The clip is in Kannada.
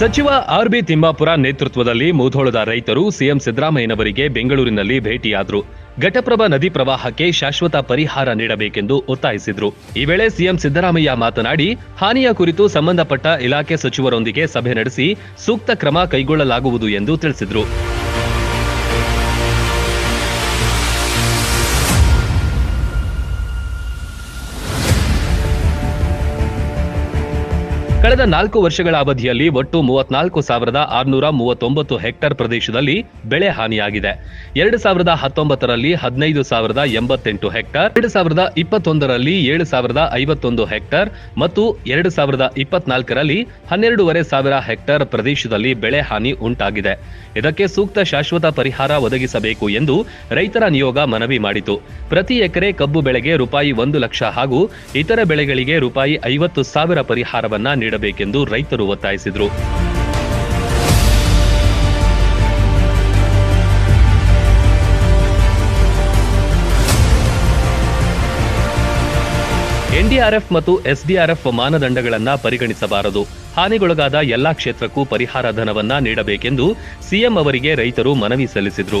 ಸಚಿವ ಆರ್ ಬಿ ತಿಮ್ಮಾಪುರ ನೇತೃತ್ವದಲ್ಲಿ ಮುಧೋಳದ ರೈತರು ಸಿಎಂ ಸಿದ್ದರಾಮಯ್ಯನವರಿಗೆ ಬೆಂಗಳೂರಿನಲ್ಲಿ ಭೇಟಿಯಾದರು. ಘಟಪ್ರಭಾ ನದಿ ಪ್ರವಾಹಕ್ಕೆ ಶಾಶ್ವತ ಪರಿಹಾರ ನೀಡಬೇಕೆಂದು ಒತ್ತಾಯಿಸಿದ್ರು. ಈ ವೇಳೆ ಸಿಎಂ ಸಿದ್ದರಾಮಯ್ಯ ಮಾತನಾಡಿ, ಹಾನಿಯ ಕುರಿತು ಸಂಬಂಧಪಟ್ಟ ಇಲಾಖೆ ಸಚಿವರೊಂದಿಗೆ ಸಭೆ ನಡೆಸಿ ಸೂಕ್ತ ಕ್ರಮ ಕೈಗೊಳ್ಳಲಾಗುವುದು ಎಂದು ತಿಳಿಸಿದ್ರು. ಕಳೆದ ನಾಲ್ಕು ವರ್ಷಗಳ ಅವಧಿಯಲ್ಲಿ ಒಟ್ಟು ಮೂವತ್ನಾಲ್ಕು ಸಾವಿರದ ಆರುನೂರ ಮೂವತ್ತೊಂಬತ್ತು ಹೆಕ್ಟೇರ್ ಪ್ರದೇಶದಲ್ಲಿ ಬೆಳೆ ಹಾನಿಯಾಗಿದೆ. ಎರಡು ಸಾವಿರದ ಹತ್ತೊಂಬತ್ತರಲ್ಲಿ ಹದಿನೈದು ಸಾವಿರದ ಎಂಬತ್ತೆಂಟು ಹೆಕ್ಟೇರ್, ಎರಡು ಸಾವಿರದ ಇಪ್ಪತ್ತೊಂದರಲ್ಲಿ ಏಳು ಸಾವಿರದ ಐವತ್ತೊಂದು ಹೆಕ್ಟೇರ್ ಮತ್ತು ಎರಡು ಸಾವಿರದ ಇಪ್ಪತ್ನಾಲ್ಕರಲ್ಲಿ ಹನ್ನೆರಡೂವರೆ ಸಾವಿರ ಹೆಕ್ಟೇರ್ ಪ್ರದೇಶದಲ್ಲಿ ಬೆಳೆ ಹಾನಿ ಉಂಟಾಗಿದೆ. ಇದಕ್ಕೆ ಸೂಕ್ತ ಶಾಶ್ವತ ಪರಿಹಾರ ಒದಗಿಸಬೇಕು ಎಂದು ರೈತರ ನಿಯೋಗ ಮನವಿ ಮಾಡಿತು. ಪ್ರತಿ ಎಕರೆ ಕಬ್ಬು ಬೆಳೆಗೆ ರೂಪಾಯಿ ಒಂದು ಲಕ್ಷ ಹಾಗೂ ಇತರ ಬೆಳೆಗಳಿಗೆ ರೂಪಾಯಿ ಐವತ್ತು ಸಾವಿರ ಪರಿಹಾರವನ್ನ ನೀಡಬೇಕೆಂದು ರೈತರು ಒತ್ತಾಯಿಸಿದರು. ಎನ್ಡಿಆರ್ಎಫ್ ಮತ್ತು ಎಸ್ಡಿಆರ್ಎಫ್ ಮಾನದಂಡಗಳನ್ನು ಪರಿಗಣಿಸಬಾರದು. ಹಾನಿಗೊಳಗಾದ ಎಲ್ಲಾ ಕ್ಷೇತ್ರಕ್ಕೂ ಪರಿಹಾರ ಧನವನ್ನ ನೀಡಬೇಕೆಂದು ಸಿಎಂ ಅವರಿಗೆ ರೈತರು ಮನವಿ ಸಲ್ಲಿಸಿದರು.